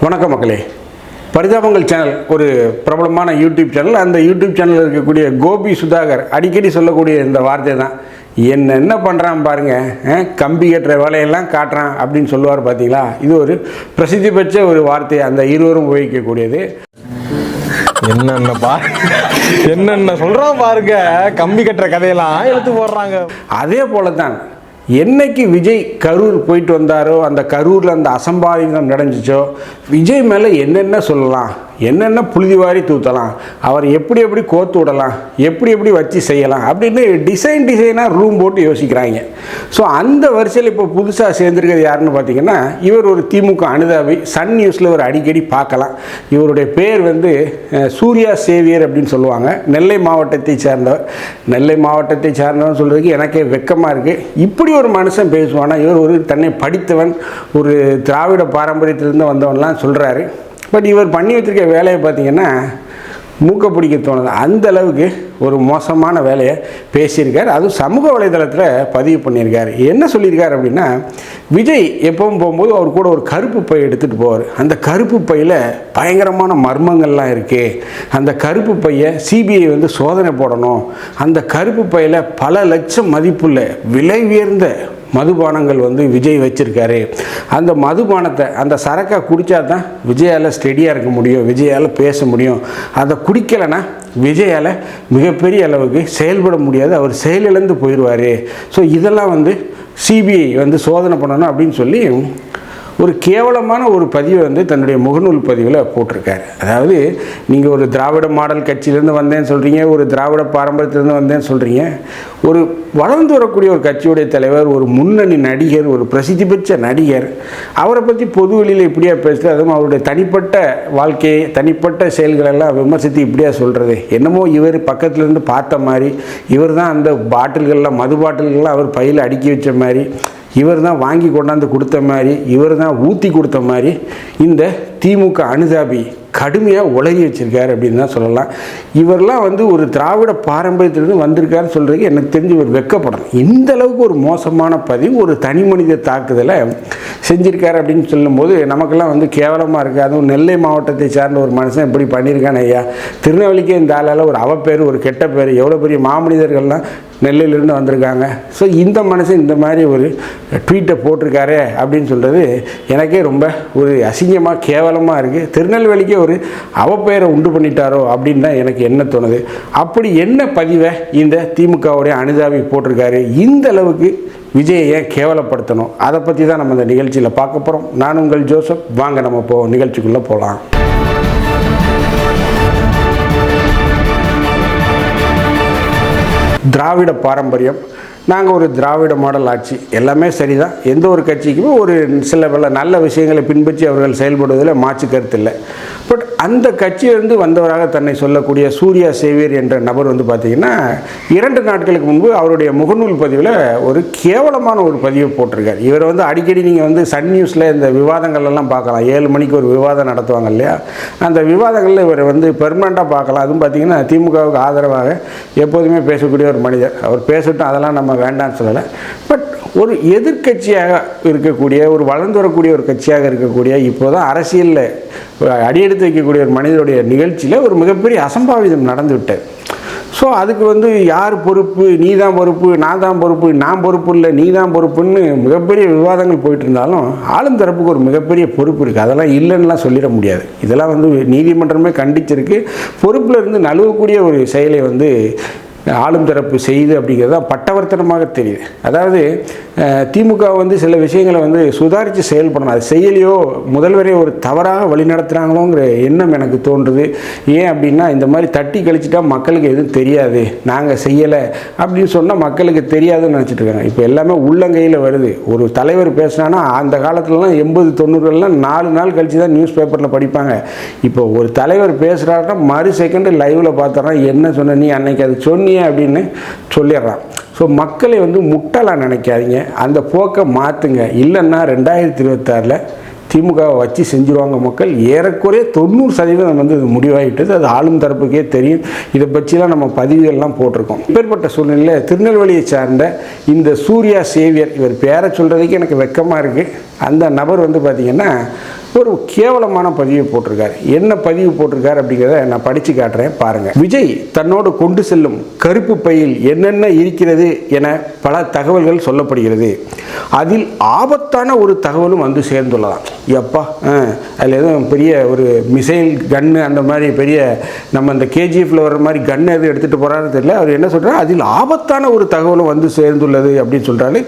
வணக்கம் மக்களே. பரிதாபங்கள் சேனல் ஒரு பிரபலமான யூடியூப் சேனல். அந்த யூடியூப் சேனலில் இருக்கக்கூடிய கோபி சுதாகர் அடிக்கடி சொல்லக்கூடிய இந்த வார்த்தை தான். என்ன என்ன பண்ணுறான் பாருங்க அஹ், கம்பி கட்டுற வேலையெல்லாம் காட்டுறான் அப்படின்னு சொல்லுவார் பார்த்தீங்களா இது ஒரு பிரசித்தி பெற்ற ஒரு வார்த்தை அந்த இருவரும் உபயோகிக்கக்கூடியது. என்னென்ன பா என்னென்ன சொல்றான் பாருங்க கம்பி கட்டுற கதையெல்லாம் எடுத்து போடுறாங்க. அதே போல தான் என்னைக்கு விஜய் கரூர் போயிட்டு வந்தாரோ அந்த கரூரில் அந்த அசம்பாவிதம் நடந்துச்சோ விஜய் மேலே என்னென்ன சொல்லலாம்? என்னென்ன புழுதிவாரி தூத்தலாம் அவர் எப்படி எப்படி கோத்து விடலாம் எப்படி எப்படி வச்சு செய்யலாம் அப்படின்னு டிசைன் டிசைனாக ரூம் போட்டு யோசிக்கிறாங்க. ஸோ அந்த வரிசையில் இப்போ புதுசாக சேர்ந்துருக்கிறது யாருன்னு பார்த்தீங்கன்னா இவர் ஒரு திமுக அனுதாபி சன் நியூஸில் ஒரு அடிக்கடி பார்க்கலாம். இவருடைய பேர் வந்து சூர்யா சேவியர் அப்படின்னு சொல்லுவாங்க. நெல்லை மாவட்டத்தை சேர்ந்தவர். நெல்லை மாவட்டத்தை சேர்ந்தவன் சொல்கிறதுக்கு எனக்கே வெக்கமாக இருக்குது இப்படி ஒரு மனுஷன் பேசுவானா? இவர் ஒரு தன்னை படித்தவன் ஒரு திராவிட பாரம்பரியத்திலிருந்து வந்தவன்லாம் சொல்கிறாரு பட் இவர் பண்ணி வச்சுருக்க வேலையை பார்த்தீங்கன்னா மூக்க பிடிக்க தோணுது. அந்த அளவுக்கு ஒரு மோசமான வேலையை பேசியிருக்கார். அதுவும் சமூக வலைதளத்தில் பதிவு பண்ணியிருக்கார். என்ன சொல்லியிருக்கார் அப்படின்னா விஜய் எப்பவும் போகும்போது அவர் கூட ஒரு கருப்பு பை எடுத்துகிட்டு போவார். அந்த கருப்பு பையில் பயங்கரமான மர்மங்கள்லாம் இருக்குது அந்த கருப்பு பையை சிபிஐ வந்து சோதனை போடணும். அந்த கருப்பு பையில் பல லட்சம் மதிப்புள்ள விலை உயர்ந்த மதுபானங்கள் வந்து விஜய் வச்சுருக்காரு. அந்த மதுபானத்தை அந்த சரக்கை குடித்தா தான் விஜயால் ஸ்டெடியாக இருக்க முடியும் விஜயால் பேச முடியும். அதை குடிக்கலைன்னா விஜயால் மிகப்பெரிய அளவுக்கு செயல்பட முடியாது அவர் செயலிழந்து போயிடுவார். ஸோ இதெல்லாம் வந்து சிபிஐ வந்து சோதனை பண்ணணும் அப்படின்னு சொல்லி ஒரு கேவலமான ஒரு பதிவை வந்து தன்னுடைய முகநூல் பதிவில் போட்டிருக்காரு. அதாவது நீங்கள் ஒரு திராவிட மாடல் கட்சியிலேருந்து வந்தேன்னு சொல்கிறீங்க ஒரு திராவிட பாரம்பரியத்திலேருந்து வந்தேன்னு சொல்கிறீங்க ஒரு வளர்ந்து வரக்கூடிய ஒரு கட்சியுடைய தலைவர் ஒரு முன்னணி நடிகர் ஒரு பிரசித்தி பெற்ற நடிகர் அவரை பற்றி பொது வெளியில் இப்படியா பேசுகிறது அதுவும் அவருடைய தனிப்பட்ட வாழ்க்கையை தனிப்பட்ட செயல்களெல்லாம் விமர்சித்து இப்படியா சொல்கிறது என்னமோ இவர் பக்கத்துலேருந்து பார்த்த மாதிரி இவர் தான் அந்த பாட்டில்கள்லாம் மது பாட்டில்கள்லாம் அவர் பையில் அடுக்கி வச்ச மாதிரி இவர் தான் வாங்கி கொண்டாந்து கொடுத்த மாதிரி இவர் தான் ஊற்றி கொடுத்த மாதிரி இந்த திமுக அனுதாபி கடுமையாக உலகி வச்சிருக்காரு அப்படின்னு தான் சொல்லலாம். இவரெல்லாம் வந்து ஒரு திராவிட பாரம்பரியத்திலிருந்து வந்திருக்காருன்னு சொல்கிறதுக்கு எனக்கு தெரிஞ்சு இவர் வெக்கப்படணும். இந்த அளவுக்கு ஒரு மோசமான பதிவு ஒரு தனி மனித தாக்குதலை செஞ்சிருக்காரு அப்படின்னு சொல்லும்போது நமக்கெல்லாம் வந்து கேவலமாக இருக்குது அதுவும் நெல்லை மாவட்டத்தை சார்ந்த ஒரு மனுஷன் இப்படி பண்ணியிருக்கான் ஐயா. திருநெல்வேலிக்கே இந்த ஆளால் ஒரு அவப்பேர் ஒரு கெட்ட பேர் எவ்வளோ பெரிய மாமனிதர்கள்லாம் நெல்லையிலேருந்து வந்திருக்காங்க. ஸோ இந்த மனுஷன் இந்த மாதிரி ஒரு ட்வீட்டை போட்டிருக்காரு அப்படின்னு சொல்கிறது எனக்கே ரொம்ப ஒரு அசிங்கமாக காலமாக இருக்குது திருநெல்வேலிக்கே ஒரு அவப்பெயரை உண்டு பண்ணிட்டாரோ அப்படின்னு தான் எனக்கு என்ன தோணுது. அப்படி என்ன பதிவை இந்த திமுகவுடைய அனுதாபி போட்டிருக்காரு? இந்த அளவுக்கு விஜயை ஏன் கேவலப்படுத்தணும். அதை பற்றி தான் நம்ம இந்த நிகழ்ச்சியில் பார்க்க போகிறோம் நான் உங்கள் ஜோசப். வாங்க நம்ம போ நிகழ்ச்சிக்குள்ளே போகலாம் திராவிட பாரம்பரியம் நாங்கள் ஒரு திராவிட மாடல் ஆட்சி. எல்லாமே சரி தான் எந்த ஒரு கட்சிக்குமே ஒரு சில பல நல்ல விஷயங்களை பின்பற்றி அவர்கள் செயல்படுவதில் மாற்று கருத்து இல்லை. பட் அந்த கட்சியிலிருந்து வந்தவராக தன்னை சொல்லக்கூடிய சூர்யா சேவியர் என்ற நபர் வந்து பார்த்திங்கன்னா இரண்டு நாட்களுக்கு முன்பு அவருடைய முகநூல் பதிவில் ஒரு கேவலமான ஒரு பதிவை போட்டிருக்கார். இவர் வந்து அடிக்கடி நீங்கள் வந்து சன் நியூஸில் இந்த விவாதங்கள்லாம் பார்க்கலாம். ஏழு மணிக்கு ஒரு விவாதம் நடத்துவாங்க இல்லையா? அந்த விவாதங்களில் இவரை வந்து பெர்மனண்ட்டாக பார்க்கலாம். அதுவும் பார்த்தீங்கன்னா திமுகவுக்கு ஆதரவாக எப்போதுமே பேசக்கூடிய ஒரு மனிதர். அவர் பேசட்டும் அதெல்லாம் நம்ம வேண்டாம்னு சொல்லலை. பட் ஒரு எதிர்க்கட்சியாக இருக்கக்கூடிய ஒரு வளர்ந்து வரக்கூடிய ஒரு கட்சியாக இருக்கக்கூடிய இப்போ தான் அரசியலில் அடியெடுத்து வைக்கக்கூடிய ஒரு மனிதனுடைய நிகழ்ச்சியில் ஒரு மிகப்பெரிய அசம்பாவிதம் நடந்துவிட்டது ஸோ அதுக்கு வந்து யார் பொறுப்பு? நீ தான் பொறுப்பு நான் தான் பொறுப்பு நான் பொறுப்பு இல்லை நீ தான் பொறுப்புன்னு மிகப்பெரிய விவாதங்கள் போயிட்டு இருந்தாலும் ஆளும் தரப்புக்கு ஒரு மிகப்பெரிய பொறுப்பு இருக்குது அதெல்லாம் இல்லைன்னுலாம் சொல்லிட முடியாது. இதெல்லாம் வந்து நீதிமன்றமே கண்டிச்சிருக்கு. பொறுப்பில் இருந்து நழுவக்கூடிய ஒரு செயலை வந்து ஆளும் தரப்பு செய்யுது அப்படிங்கிறது தான் பட்டவர்த்தனமாக தெரியுது. அதாவது திமுக வந்து சில விஷயங்களை வந்து சுதாரித்து செயல்படணும். அது செய்யலையோ முதல்வரே ஒரு தவறாக வழிநடத்துகிறாங்களோங்கிற எண்ணம் எனக்கு தோன்றுது. ஏன் அப்படின்னா இந்த மாதிரி தட்டி கழிச்சிட்டா மக்களுக்கு எதுவும் தெரியாது. நாங்கள் செய்யலை அப்படின்னு சொன்னால் மக்களுக்கு தெரியாதுன்னு நினச்சிட்டு இருக்காங்க இப்போ எல்லாமே உள்ளங்கையில் வருது. ஒரு தலைவர் பேசுனான்னா அந்த காலத்துலலாம் எண்பது தொண்ணூறுகள்லாம் நாலு நாள் கழித்து தான் நியூஸ் பேப்பரில் படிப்பாங்க. இப்போ ஒரு தலைவர் பேசுகிறாருன்னா மறு செகண்டு லைவில் பார்த்தோன்னா என்ன சொன்ன நீ அன்னைக்கு அது சொன்னியே அப்படின்னு சொல்லிடுறான். ஸோ மக்களை வந்து முட்டாளாக நினைக்காதீங்க. அந்த போக்கை மாற்றுங்க இல்லைன்னா ரெண்டாயிரத்தி இருபத்தாறில் திமுகவை வச்சு செஞ்சுருவாங்க மக்கள். ஏறக்குறைய தொண்ணூறு சதவீதம் வந்து இது முடிவாகிட்டது அது ஆளும் தரப்புக்கே தெரியும். இதை பற்றிலாம் நம்ம பதிவுகள்லாம் போட்டிருக்கோம். இப்பேற்பட்ட சூழ்நிலையில் திருநெல்வேலியை சார்ந்த இந்த சூர்யா சேவியர் இவர் பேரை சொல்கிறதுக்கு எனக்கு வெக்கமாக இருக்குது அந்த நபர் வந்து பார்த்திங்கன்னா ஒரு கேவலமான பதிவை போட்டிருக்காரு. என்ன பதிவு போட்டிருக்காரு அப்படிங்கிறத நான் படித்து காட்டுறேன். பாருங்கள் விஜய் தன்னோடு கொண்டு செல்லும் கருப்பு பையில் என்னென்ன இருக்கிறது என பல தகவல்கள் சொல்லப்படுகிறது. அதில் ஆபத்தான ஒரு தகவலும் வந்து சேர்ந்துள்ளதாம். எப்பா அதில் எதுவும் பெரிய ஒரு மிசைல் கன்னு அந்த மாதிரி பெரிய நம்ம இந்த கேஜிஎஃப்ல வர மாதிரி கன் எதுவும் எடுத்துகிட்டு போகிறாருன்னு தெரியல. அவர் என்ன சொல்கிறார் அதில் ஆபத்தான ஒரு தகவலும் வந்து சேர்ந்துள்ளது அப்படின்னு சொல்கிறாரு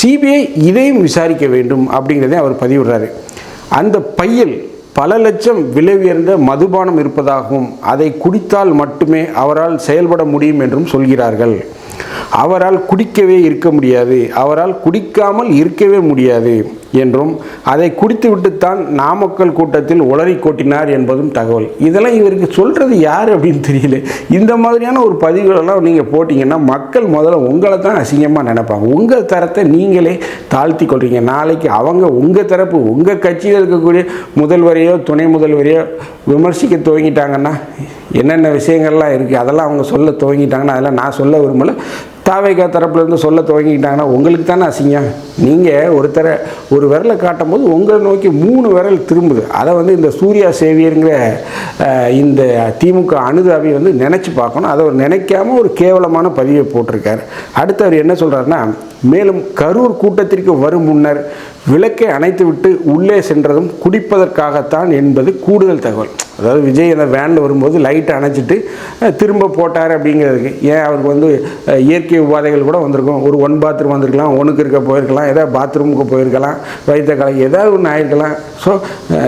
சிபிஐ இதையும் விசாரிக்க வேண்டும் அப்படிங்கிறதே அவர் பதிவிடுறாரு. அந்த பையில் பல லட்சம் விலை உயர்ந்த மதுபானம் இருப்பதாகவும் அதை குடித்தால் மட்டுமே அவரால் செயல்பட முடியும் என்றும் சொல்கிறார்கள். அவரால் குடிக்கவே இருக்க முடியாது அவரால் குடிக்காமல் இருக்கவே முடியாது என்றும் அதை குடித்துவிட்டுத்தான் நாமக்கல் கூட்டத்தில் உளறி கொட்டினார் என்பதும் தகவல். இதெல்லாம் இவருக்கு சொல்கிறது யார் அப்படின்னு தெரியல. இந்த மாதிரியான ஒரு பதிவுகளெல்லாம் நீங்கள் போட்டிங்கன்னா மக்கள் முதல்ல உங்களை தான் அசிங்கமாக நினைப்பாங்க. உங்கள் தரத்தை நீங்களே தாழ்த்தி கொள்றீங்க. நாளைக்கு அவங்க உங்கள் தரப்பு உங்கள் கட்சியில் இருக்கக்கூடிய முதல்வரையோ துணை முதல்வரையோ விமர்சிக்க துவங்கிட்டாங்கன்னா என்னென்ன விஷயங்கள்லாம் இருக்குது அதெல்லாம் அவங்க சொல்ல துவங்கிட்டாங்கன்னா அதெல்லாம் நான் சொல்ல விரும்பலை. தாவேகா தரப்புலேருந்து சொல்ல துவங்கிக்கிட்டாங்கன்னா உங்களுக்கு தானே அசிங்கம். நீங்கள் ஒருத்தரை ஒரு விரலை காட்டும் போது உங்களை நோக்கி மூணு விரல் திரும்புது. அதை வந்து இந்த சூர்யா சேவியருங்கிற இந்த திமுக அனுதாபி வந்து நினச்சி பார்க்கணும். அதை அவர் நினைக்காம ஒரு கேவலமான பதிவை போட்டிருக்காரு. அடுத்து அவர் என்ன சொல்கிறாருன்னா மேலும் கரூர் கூட்டத்திற்கு வரும் முன்னர் விளக்கை அணைத்துவிட்டு உள்ளே சென்றதும் குடிப்பதற்காகத்தான் என்பது கூடுதல் தகவல். அதாவது விஜய் அந்த வேனில் வரும்போது லைட்டை அணைச்சிட்டு திரும்ப போட்டார் அப்படிங்கிறதுக்கு. ஏன் அவருக்கு வந்து இயற்கை உபாதைகள் கூட வந்திருக்கும். ஒரு ஒன் பாத்ரூம் வந்திருக்கலாம் ஒன்றுக்கு இருக்க போயிருக்கலாம் ஏதாவது பாத்ரூமுக்கு போயிருக்கலாம் வைத்த கலை ஏதாவது ஒன்று ஆயிருக்கலாம். ஸோ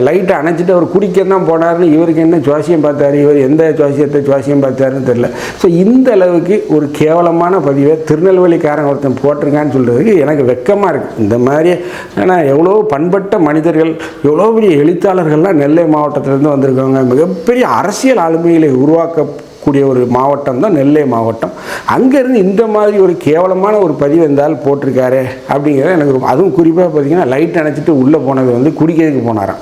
லைட்டை அணைச்சிட்டு அவர் குடிக்க தான் போனார்னு இவருக்கு என்ன ஜோசியம் பார்த்தாரு? இவர் எந்த ஜோசியத்தை ஜோசியம் பார்த்தாருன்னு தெரில ஸோ இந்த அளவுக்கு ஒரு கேவலமான பதிவை திருநெல்வேலிக்காரன் ஒருத்தன் போட்டிருக்கான்னு சொல்கிறதுக்கு எனக்கு வெக்கமாக இருக்குது இந்த மாதிரி ஏன்னா எவ்வளோ பண்பட்ட மனிதர்கள் எவ்வளோ பெரிய எழுத்தாளர்கள்லாம் நெல்லை மாவட்டத்திலேருந்து வந்திருக்காங்க. மிகப்பெரிய அரசியல் ஆளுமைகளை உருவாக்கக்கூடிய ஒரு மாவட்டம் தான் நெல்லை மாவட்டம். அங்கேருந்து இந்த மாதிரி ஒரு கேவலமான ஒரு பதிவு இருந்தால் போட்டிருக்காரு அப்படிங்கிறது எனக்கு ரொம்ப அதுவும் குறிப்பாக பார்த்தீங்கன்னா லைட் அணைச்சிட்டு உள்ளே போனது வந்து குடிக்கிறதுக்கு போனாராம்.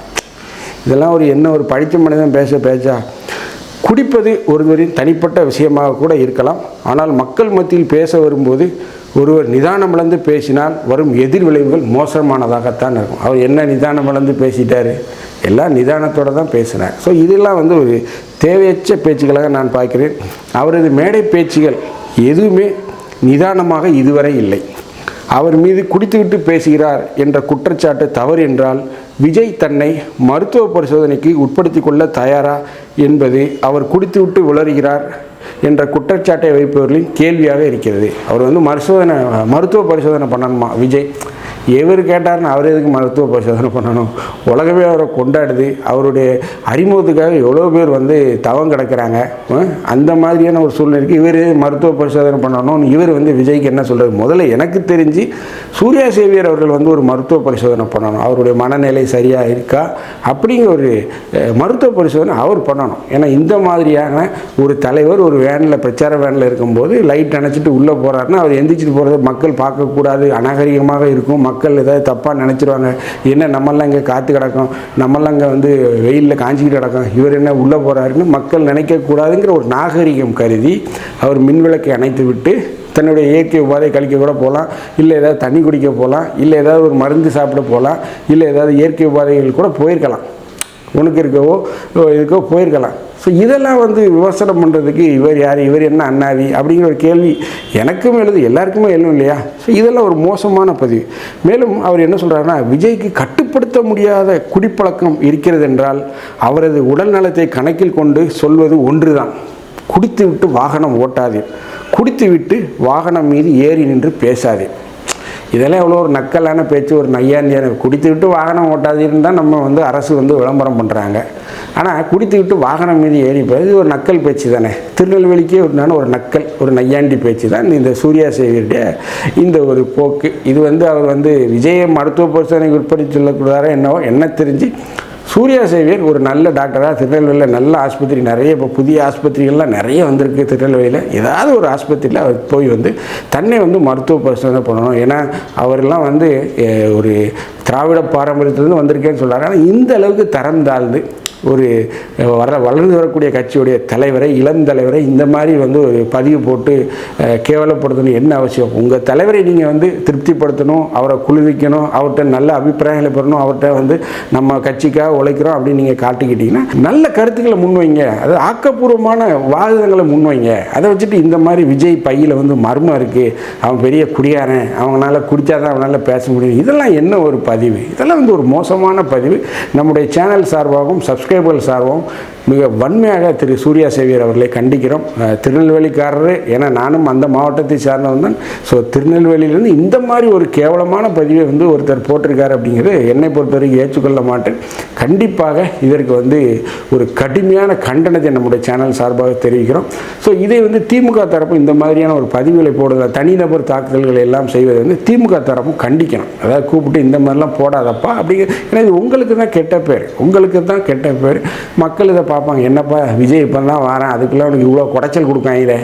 இதெல்லாம் ஒரு என்ன ஒரு படித்த மனிதன் பேச பேச்சா குடிப்பது ஒருவரின் தனிப்பட்ட விஷயமாக கூட இருக்கலாம். ஆனால் மக்கள் மத்தியில் பேச வரும்போது ஒருவர் நிதானம் இழந்து பேசினால் வரும் எதிர் விளைவுகள் மோசமானதாகத்தான் இருக்கும். அவர் என்ன நிதானம் இழந்து பேசிட்டார்? எல்லாம் நிதானத்தோடு தான் பேசுகிறார் ஸோ இதெல்லாம் வந்து ஒரு தேவையற்ற பேச்சுக்களாக நான் பார்க்கிறேன். அவரது மேடை பேச்சுகள் எதுவுமே நிதானமாக இதுவரை இல்லை. அவர் மீது குடித்துவிட்டு பேசுகிறார் என்ற குற்றச்சாட்டு தவறு என்றால் விஜய் தன்னை மருத்துவ பரிசோதனைக்கு உட்படுத்திக் கொள்ள தயாரா என்பது அவர் குடித்துவிட்டு உளறுகிறார் என்ற குற்றச்சாட்டை வைப்பவர்களின் கேள்வியாக இருக்கிறது. அவர் வந்து மருத்துவனை மருத்துவ பரிசோதனை பண்ணணுமா விஜய்? எவர் கேட்டார்னு அவர் எதுக்கு மருத்துவ பரிசோதனை பண்ணணும்? உலகமே அவரை கொண்டாடுது. அவருடைய அறிமுகத்துக்காக எவ்வளோ பேர் வந்து தவம் கிடக்கிறாங்க அந்த மாதிரியான ஒரு சூழ்நிலைக்கு இவர் மருத்துவ பரிசோதனை பண்ணணும் இவர் வந்து விஜய்க்கு என்ன சொல்கிறது முதல்ல எனக்கு தெரிஞ்சு சூர்யா சேவியர் அவர்கள் வந்து ஒரு மருத்துவ பரிசோதனை பண்ணணும். அவருடைய மனநிலை சரியாக இருக்கா? அப்படிங்கிற ஒரு மருத்துவ பரிசோதனை அவர் பண்ணணும். ஏன்னா இந்த மாதிரியான ஒரு தலைவர் ஒரு வேனில் பிரச்சார வேனில் இருக்கும்போது லைட் அணைச்சிட்டு உள்ளே போகிறாருன்னா அவர் எந்திரிச்சிட்டு போகிறது மக்கள் பார்க்கக்கூடாது. அநாகரிகமாக இருக்கும் மக்கள் மக்கள் ஏதாவது தப்பாக நினச்சிருவாங்க. என்ன நம்மெல்லாம் இங்கே காற்று கிடக்கும்? நம்மளாம் இங்கே வந்து வெயிலில் காஞ்சிக்கிட்டு கிடக்கும். இவர் என்ன உள்ளே போகிறாருன்னு மக்கள் நினைக்கக்கூடாதுங்கிற ஒரு நாகரிகம் கருதி அவர் மின்விளக்கை அணைத்து விட்டு தன்னுடைய இயற்கை உபாதை கழிக்க கூட போகலாம். இல்லை ஏதாவது தண்ணி குடிக்க போகலாம். இல்லை ஏதாவது ஒரு மருந்து சாப்பிட போகலாம். இல்லை ஏதாவது இயற்கை உபாதைகள் கூட போயிருக்கலாம். உனக்கு இருக்கவோ இதுக்கோ போயிருக்கலாம். ஸோ இதெல்லாம் வந்து விமர்சனம் பண்ணுறதுக்கு இவர் யார்? இவர் என்ன அண்ணாவி? அப்படிங்கிற ஒரு கேள்வி எனக்கும் எழுது எல்லாருக்குமே எழுதும் இல்லையா? ஸோ இதெல்லாம் ஒரு மோசமான பதிவு. மேலும் அவர் என்ன சொல்கிறாருன்னா விஜய்க்கு கட்டுப்படுத்த முடியாத குடிப்பழக்கம் இருக்கிறது என்றால் அவரது உடல் நலத்தை கணக்கில் கொண்டு சொல்வது ஒன்றுதான். குடித்து விட்டு வாகனம் ஓட்டாதீர். குடித்து விட்டு வாகனம் மீது ஏறி நின்று பேசாதீர். இதெல்லாம் எவ்வளோ ஒரு நக்கலான பேச்சு ஒரு நையாண்டியான குடித்துக்கிட்டு வாகனம் ஓட்டாதீர்னு தான் நம்ம வந்து அரசு வந்து விளம்பரம் பண்ணுறாங்க ஆனால் குடித்துக்கிட்டு வாகனம் மீது ஏறி போய் இது ஒரு நக்கல் பேச்சு தானே. திருநெல்வேலிக்கே ஒரு ஒரு நக்கல் ஒரு நையாண்டி பேச்சு தான் இந்த சூர்யா சேவியுடைய இந்த ஒரு போக்கு. இது வந்து அவர் வந்து விஜய மருத்துவ பரிசோதனைக்கு உட்படுத்தி சொல்லக்கூடாரோ என்னவோ என்ன தெரிஞ்சு சூர்யா சேவியர் ஒரு நல்ல டாக்டராக திருநெல்வேலியில் நல்ல ஆஸ்பத்திரி நிறைய இப்போ புதிய ஆஸ்பத்திரிகள்லாம் நிறைய வந்திருக்கு திருநெல்வேலியில். ஏதாவது ஒரு ஆஸ்பத்திரியில் அவர் போய் வந்து தன்னை வந்து மருத்துவ பரிசோதனை பண்ணணும். ஏன்னா அவரெல்லாம் வந்து ஒரு திராவிட பாரம்பரியத்துலேருந்து வந்திருக்கேன்னு சொல்கிறாரு ஆனால் இந்த அளவுக்கு தரம் தாழ்ந்து ஒரு வர வளர்ந்து வரக்கூடிய கட்சியுடைய தலைவரை இளந்தலைவரை இந்த மாதிரி வந்து ஒரு பதிவு போட்டு கேவலப்படுத்தணும் என்ன அவசியம்? உங்கள் தலைவரை நீங்கள் வந்து திருப்திப்படுத்தணும் அவரை குளிர்விக்கணும் அவர்கிட்ட நல்ல அபிப்பிராயங்களை பெறணும் அவர்கிட்ட வந்து நம்ம கட்சிக்காக உழைக்கிறோம் அப்படின்னு நீங்கள் காட்டிக்கிட்டீங்கன்னா நல்ல கருத்துக்களை முன்வைங்க. அது ஆக்கப்பூர்வமான வாதங்களை முன்வைங்க. அதை வச்சுட்டு இந்த மாதிரி விஜய் பையில் வந்து மர்மம் இருக்குது அவன் பெரிய குடியாரன் அவங்களால குடித்தாதான் அவனால் பேச முடியும். இதெல்லாம் என்ன ஒரு பதிவு? இதெல்லாம் வந்து ஒரு மோசமான பதிவு. நம்முடைய சேனல் சார்பாகவும் சப்ஸ்கிரைபர்கள் சார்பாகவும் மிக வன்மையாக திரு சூர்யா சேவியர் அவர்களை கண்டிக்கிறோம். திருநெல்வேலிக்காரர் திருநெல்வேலிக்காரரு ஏன்னா நானும் அந்த மாவட்டத்தை சார்ந்தவன் தான். ஸோ திருநெல்வேலியிலேருந்து இந்த மாதிரி ஒரு கேவலமான பதிவை வந்து ஒருத்தர் போட்டிருக்காரு அப்படிங்கிறது என்னை பொறுத்தவரைக்கும் ஏற்றுக்கொள்ள மாட்டேன். கண்டிப்பாக இதற்கு வந்து ஒரு கடுமையான கண்டனத்தை நம்முடைய சேனல் சார்பாக தெரிவிக்கிறோம். ஸோ இதை வந்து திமுக தரப்பும் இந்த மாதிரியான ஒரு பதிவுகளை போடுதல் தனிநபர் தாக்குதல்களை எல்லாம் செய்வதை வந்து திமுக தரப்பும் கண்டிக்கணும். அதாவது கூப்பிட்டு இந்த மாதிரிலாம் போடாதப்பா அப்படிங்கிற ஏன்னா இது உங்களுக்கு தான் கெட்ட பேர். உங்களுக்கு தான் கெட்ட பேர். மக்கள் இதை பார்ப்பாங்க என்னப்பா விஜய் இப்போ தான் வரேன் அதுக்குள்ளே அவனுக்கு இவ்வளோ குடைச்சல் கொடுக்காங்களே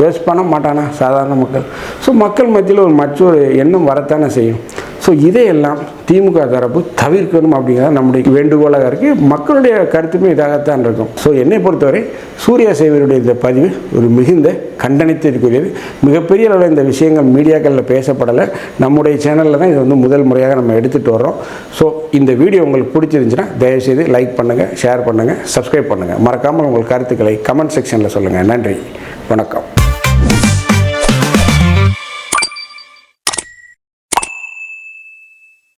யோசி பண்ண மாட்டானா சாதாரண மக்கள். ஸோ மக்கள் மத்தியில் ஒரு மற்றொரு எண்ணம் வரத்தானே செய்யும். ஸோ இதையெல்லாம் திமுக தரப்பு தவிர்க்கணும் அப்படிங்கிறத நம்முடைய வேண்டுகோளாக இருக்குது மக்களுடைய கருத்துமே இதாகத்தான் இருக்கும். ஸோ என்னை பொறுத்தவரை சூர்யா சேவருடைய இந்த பதிவு ஒரு மிகுந்த கண்டனத்திற்குரியது. மிகப்பெரிய அளவில் இந்த விஷயங்கள் மீடியாக்களில் பேசப்படலை. நம்முடைய சேனலில் தான் இது வந்து முதல் முறையாக நம்ம எடுத்துகிட்டு வரோம் ஸோ இந்த வீடியோ உங்களுக்கு பிடிச்சிருந்துச்சுன்னா தயவுசெய்து லைக் பண்ணுங்கள் ஷேர் பண்ணுங்கள் சப்ஸ்கிரைப் பண்ணுங்கள் மறக்காமல் உங்கள் கருத்துக்களை கமெண்ட் செக்ஷனில் சொல்லுங்கள் நன்றி. வணக்கம்.